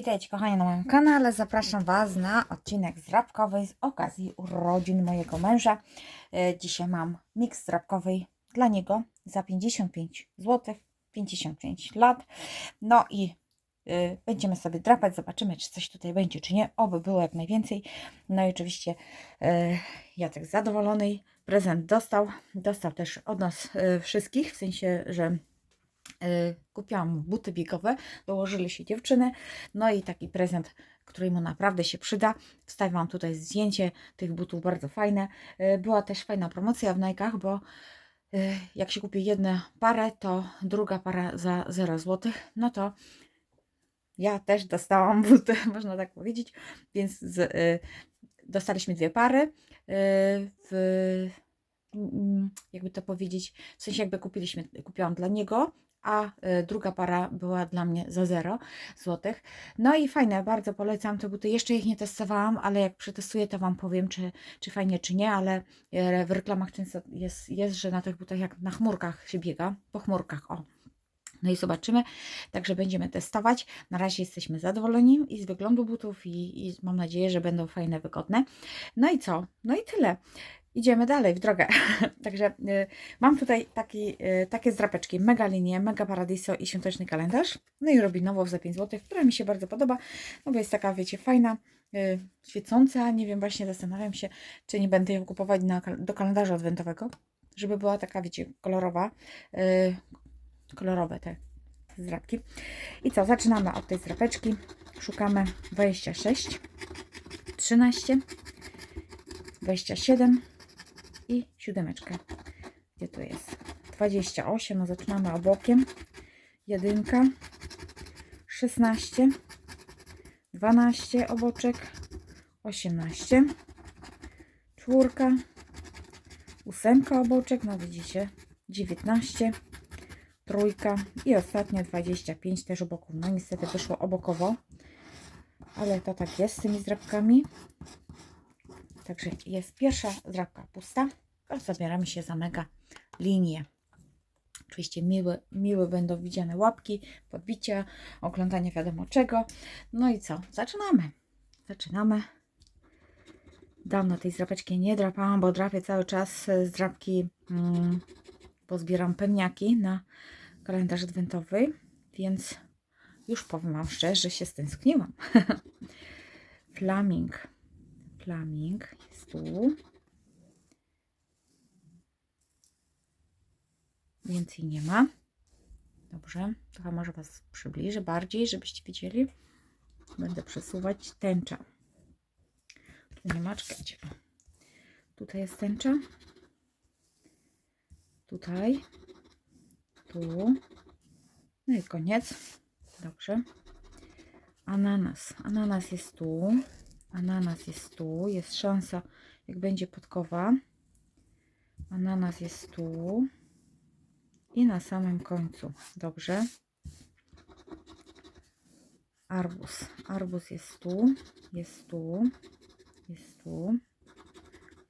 Witajcie kochani na moim kanale. Zapraszam Was na odcinek zrabkowy z okazji urodzin mojego męża. E, Dzisiaj mam miks zrabkowy dla niego za 55 zł, 55 lat. No i y, będziemy sobie drapać, zobaczymy czy coś tutaj będzie, czy nie. Oby było jak najwięcej. No i oczywiście y, Jacek zadowolony. Prezent dostał. Dostał też od nas wszystkich, w sensie, że kupiłam mu buty biegowe, dołożyli się dziewczyny, no i taki prezent, który mu naprawdę się przyda. Wstawiam tutaj zdjęcie tych butów, bardzo fajne. Y, Była też fajna promocja w Nike'ach, bo y, jak się kupi jedną parę, to druga para za 0 zł, no to ja też dostałam buty, można tak powiedzieć, więc z, y, dostaliśmy dwie pary. y, w, mm, jakby to powiedzieć, w sensie jakby kupiliśmy, kupiłam dla niego, a y, druga para była dla mnie za 0 złotych. No i fajne, bardzo polecam te buty. Jeszcze ich nie testowałam, ale jak przetestuję, to Wam powiem, czy, czy fajnie, czy nie, ale e, w reklamach często jest, jest, że na tych butach jak na chmurkach się biega, po chmurkach, o. No i zobaczymy, także będziemy testować. Na razie jesteśmy zadowoleni i z wyglądu butów i, i mam nadzieję, że będą fajne, wygodne. No i co? No i tyle. Idziemy dalej w drogę. Także y, mam tutaj taki, y, takie zdrapeczki, mega linie, mega paradiso i świąteczny kalendarz. No i Robinowo za 5 zł, która mi się bardzo podoba, no bo jest taka, wiecie, fajna, y, świecąca. Nie wiem, właśnie zastanawiam się, czy nie będę ją kupować na, do kalendarza adwentowego, żeby była taka, wiecie, kolorowa. y, kolorowe te zdrapki. I co, zaczynamy od tej zdrapeczki. Szukamy 26, 13, 27 i siódemeczkę. Gdzie tu jest? 28, no zaczynamy obokiem. Jedynka, 16, 12 oboczek, 18, czwórka, ósemka oboczek, no widzicie, 19, trójka i ostatnia 25 też oboków. No niestety wyszło obokowo, ale to tak jest z tymi zdrabkami. Także jest pierwsza zdrabka pusta, a zabieramy się za mega linię. Oczywiście miłe, miłe będą widziane łapki, podbicia, oglądanie wiadomo czego. No i co? Zaczynamy. Zaczynamy. Dawno tej zdrapeczki nie drapałam, bo drapię cały czas e, zdrapki, mm, bo zbieram pewniaki na kalendarz adwentowy, więc już powiem Wam szczerze, że się stęskniłam. Flaming. Flaming jest tu. Więcej nie ma. Dobrze, trochę może Was przybliżę bardziej, żebyście widzieli. Będę przesuwać tęcza. Tu nie ma, czekajcie. Tutaj jest tęcza. Tutaj. Tu. No i koniec. Dobrze. Ananas. Ananas jest tu. Ananas jest tu. Jest szansa, jak będzie podkowa. Ananas jest tu. I na samym końcu. Dobrze. Arbus. Arbus jest tu. Jest tu. Jest tu.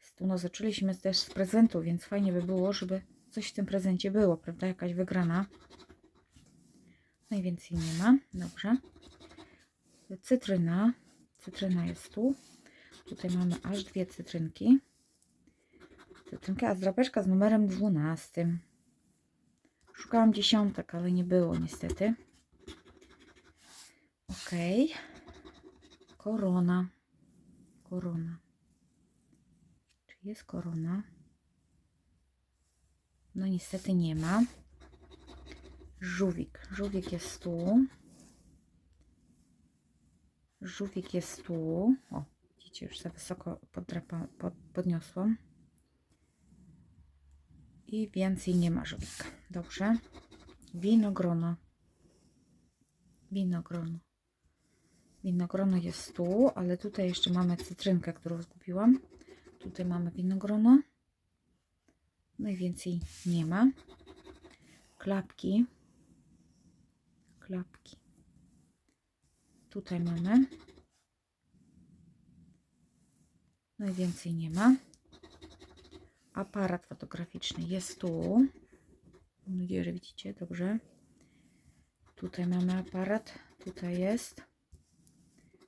Jest tu. No zaczęliśmy też z prezentu, więc fajnie by było, żeby coś w tym prezencie było, prawda? Jakaś wygrana. Najwięcej nie ma. Dobrze. Cytryna. Cytryna jest tu. Tutaj mamy aż dwie cytrynki. Cytrynka, a zdrapeczka z numerem 12. Szukałam dziesiątek, ale nie było niestety. Ok. Korona. Korona. Czy jest korona? No niestety nie ma. Żółwik. Żółwik jest tu. Żółwik jest tu. O, widzicie, już za wysoko podrapa, pod, podniosłam. I więcej nie ma żółwika. Dobrze. Winogrono. Winogrono. Winogrono jest tu, ale tutaj jeszcze mamy cytrynkę, którą zgubiłam. Tutaj mamy winogrono. No i więcej nie ma. Klapki. Klapki. Tutaj mamy. No i więcej nie ma. Aparat fotograficzny jest tu. Mam nadzieję, że widzicie dobrze. Tutaj mamy aparat. Tutaj jest.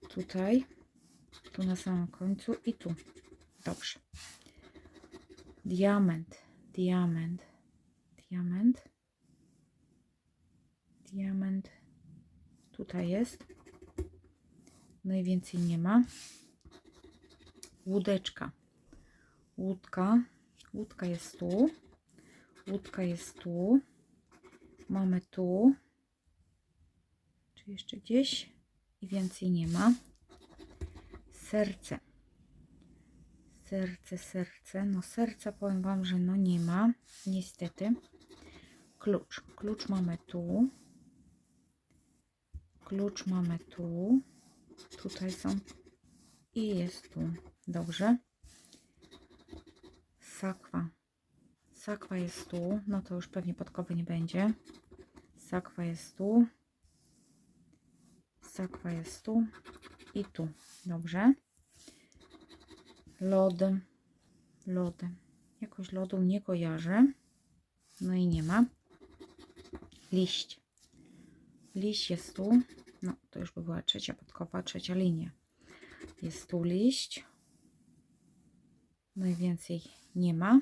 tutaj, tu na samym końcu i tu. Dobrze. Diament, diament, diament, diament. Tutaj jest. No i więcej nie ma. Łódeczka. Łódka. Łódka jest tu. Łódka jest tu. Mamy tu. Czy jeszcze gdzieś? I więcej nie ma. Serce. Serce, serce. No serca powiem Wam, że no nie ma. Niestety. Klucz. Klucz mamy tu. Klucz mamy tu. Tutaj są. I jest tu. Dobrze. Sakwa. Sakwa jest tu. No to już pewnie podkowy nie będzie. Sakwa jest tu. Sakwa jest tu. I tu. Dobrze. Lody. Lody. Jakoś lodu nie kojarzę. No i nie ma. Liść. Liść jest tu. No, to już by była trzecia podkowa, trzecia linia. Jest tu liść. No i więcej nie ma.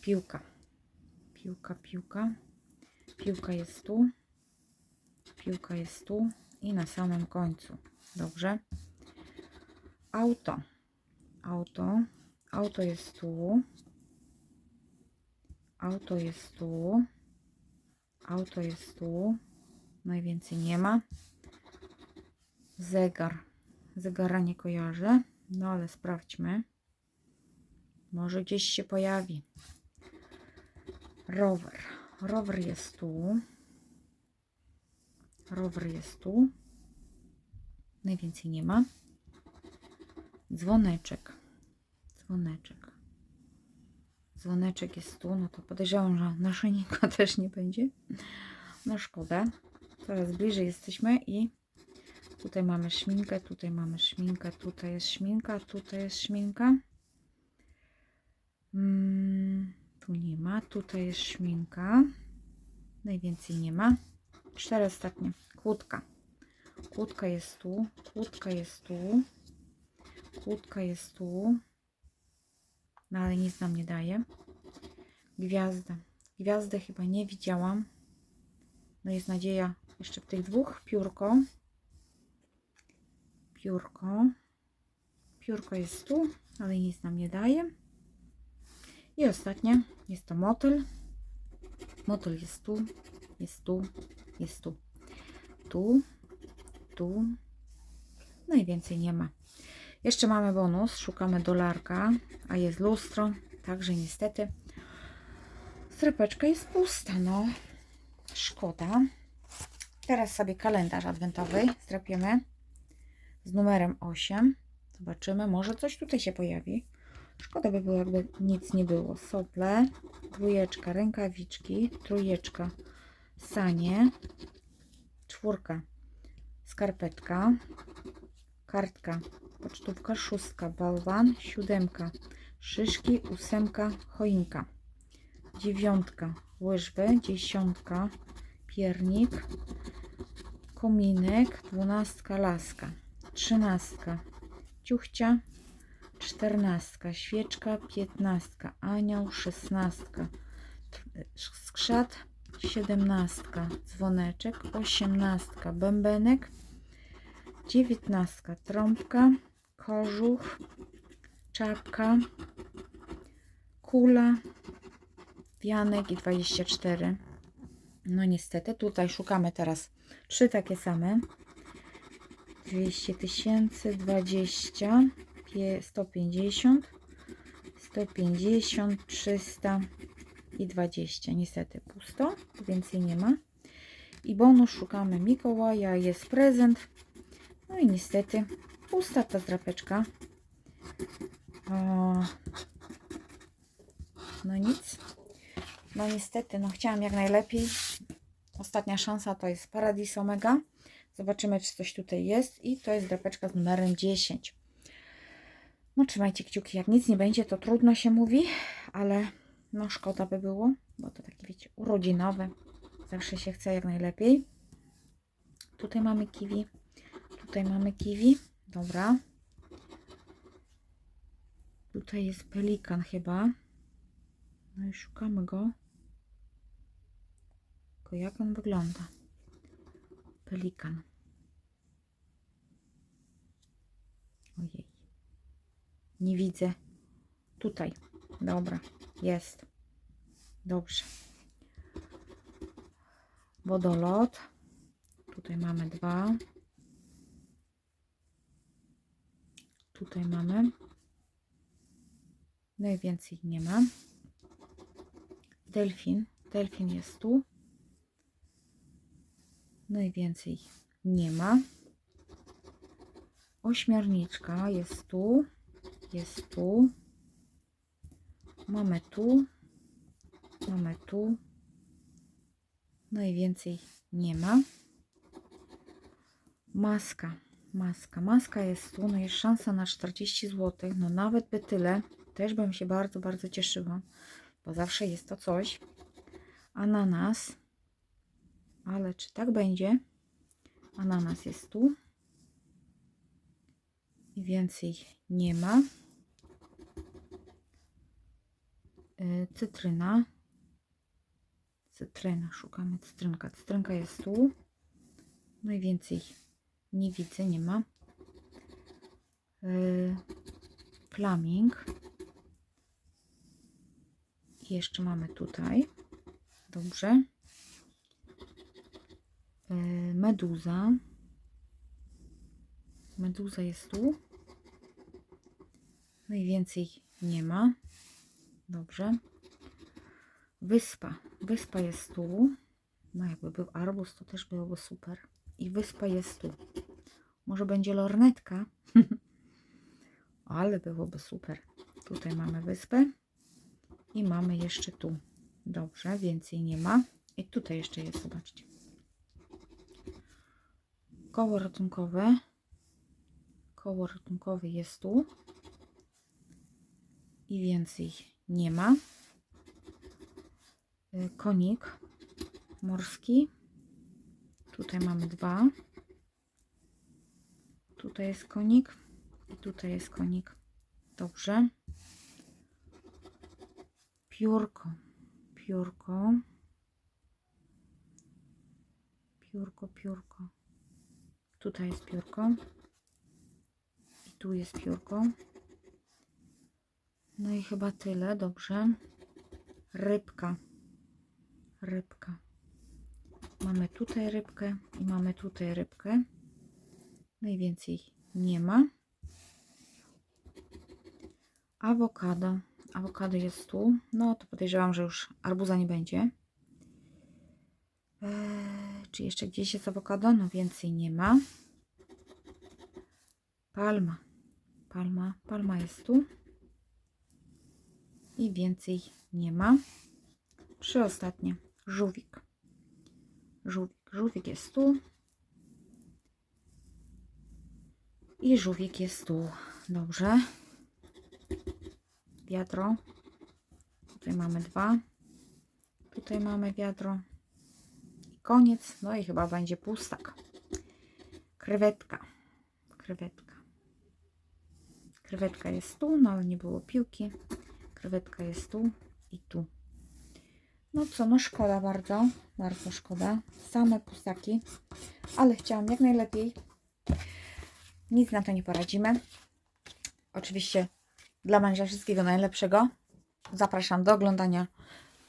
Piłka. Piłka, piłka. Piłka jest tu. Piłka jest tu i na samym końcu. Dobrze. Auto. Auto. Auto jest tu. Auto jest tu. Auto jest tu. Najwięcej nie ma. Zegar. Zegara nie kojarzę. No ale sprawdźmy. Może gdzieś się pojawi. Rower. Rower jest tu. Rower jest tu. Najwięcej nie ma. Dzwoneczek. Dzwoneczek. Dzwoneczek jest tu. No to podejrzewam, że naszyjnika też nie będzie. No szkoda. Coraz bliżej jesteśmy i tutaj mamy szminkę, tutaj mamy szminkę, tutaj jest szminka, tutaj jest szminka. Mm, tu nie ma, tutaj jest szminka. Najwięcej nie ma. Cztery ostatnie. Kłódka. Kłódka jest tu, kłódka jest tu, kłódka jest tu. No ale nic nam nie daje. Gwiazda. Gwiazdę chyba nie widziałam. No jest nadzieja jeszcze w tych dwóch. Piórko. Piórko. Piórko jest tu, ale nic nam nie daje. I ostatnie jest to motyl. Motyl jest tu, jest tu, jest tu. Tu, tu. No i więcej nie ma. Jeszcze mamy bonus. Szukamy dolarka, a jest lustro. Także niestety strapeczka jest pusta. No, szkoda. Teraz sobie kalendarz adwentowy strapiemy z numerem 8. Zobaczymy, może coś tutaj się pojawi. Szkoda by było, jakby nic nie było. Sople, dwójeczka, rękawiczki, trójeczka, sanie, czwórka, skarpetka, kartka, pocztówka, szóstka, bałwan, siódemka, szyszki, ósemka, choinka, dziewiątka, łyżwy, dziesiątka, piernik, kominek, dwunastka, laska, trzynastka, ciuchcia, czternastka, świeczka, piętnastka, anioł, szesnastka, skrzat, siedemnastka, dzwoneczek, osiemnastka, bębenek, dziewiętnastka, trąbka, kożuch, czapka, kula, wianek i 24. No niestety, tutaj szukamy teraz trzy takie same. 200 tysięcy, 20, pie- 150, 150, 300 i 20. Niestety pusto, więcej nie ma. I bonus szukamy Mikołaja, jest prezent. No i niestety pusta ta drapeczka. O, no nic. No niestety, no chciałam jak najlepiej. Ostatnia szansa to jest Paradis Omega. Zobaczymy, czy coś tutaj jest. I to jest drapeczka z numerem 10. No trzymajcie kciuki. Jak nic nie będzie, to trudno się mówi, ale no szkoda by było, bo to takie wiecie, urodzinowe. Zawsze się chce jak najlepiej. Tutaj mamy kiwi. Tutaj mamy kiwi. Dobra. Tutaj jest pelikan chyba. No i szukamy go. Tylko jak on wygląda? Pelikan. Ojej. Nie widzę. Tutaj. Dobra. Jest. Dobrze. Wodolot. Tutaj mamy dwa. Tutaj mamy. Najwięcej nie ma. Delfin. Delfin jest tu. Najwięcej nie ma. Ośmiorniczka jest tu. Jest tu. Mamy tu. Mamy tu. Najwięcej nie ma. Maska. Maska. Maska jest tu. No jest szansa na 40 zł. No nawet by tyle. Też bym się bardzo, bardzo cieszyła. Bo zawsze jest to coś. Ananas. Ale czy tak będzie? Ananas jest tu. I więcej nie ma. Y, Cytryna. Cytryna. Szukamy cytrynka. Cytrynka jest tu. Najwięcej nie widzę, nie ma. Yy, flaming. Jeszcze mamy tutaj. Dobrze. Yy, meduza. Meduza jest tu. Najwięcej nie ma. Dobrze. Wyspa. Wyspa jest tu. No jakby był arbuz, to też byłoby super. I wyspa jest tu. Może będzie lornetka. Ale byłoby super. Tutaj mamy wyspę. I mamy jeszcze tu. Dobrze, więcej nie ma. I tutaj jeszcze jest, zobaczcie. Koło ratunkowe. Koło ratunkowe jest tu. I więcej nie ma. Y, Konik morski. Tutaj mamy dwa. Tutaj jest konik. I tutaj jest konik. Dobrze. Piórko. Piórko. Piórko, piórko. Tutaj jest piórko. I tu jest piórko. No i chyba tyle. Dobrze. Rybka. Rybka. Mamy tutaj rybkę i mamy tutaj rybkę. Najwięcej nie ma. Awokado. Awokado jest tu. No to podejrzewam, że już arbuza nie będzie. Eee, czy jeszcze gdzieś jest awokado? No więcej nie ma. Palma. Palma. Palma jest tu. I więcej nie ma. Trzy ostatnie. Żółwik. Żółwik. Żółwik jest tu. I żółwik jest tu. Dobrze. Wiadro. Tutaj mamy dwa. Tutaj mamy wiadro. Koniec. No i chyba będzie pustak. Krewetka. Krewetka. Krewetka jest tu, no ale nie było piłki. Krewetka jest tu i tu. No co, no szkoda bardzo, bardzo szkoda. Same pustaki, ale chciałam jak najlepiej. Nic na to nie poradzimy. Oczywiście dla męża wszystkiego najlepszego. Zapraszam do oglądania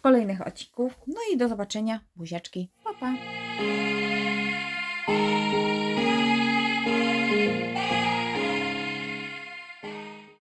kolejnych odcinków. No i do zobaczenia. Buziaczki. 吧.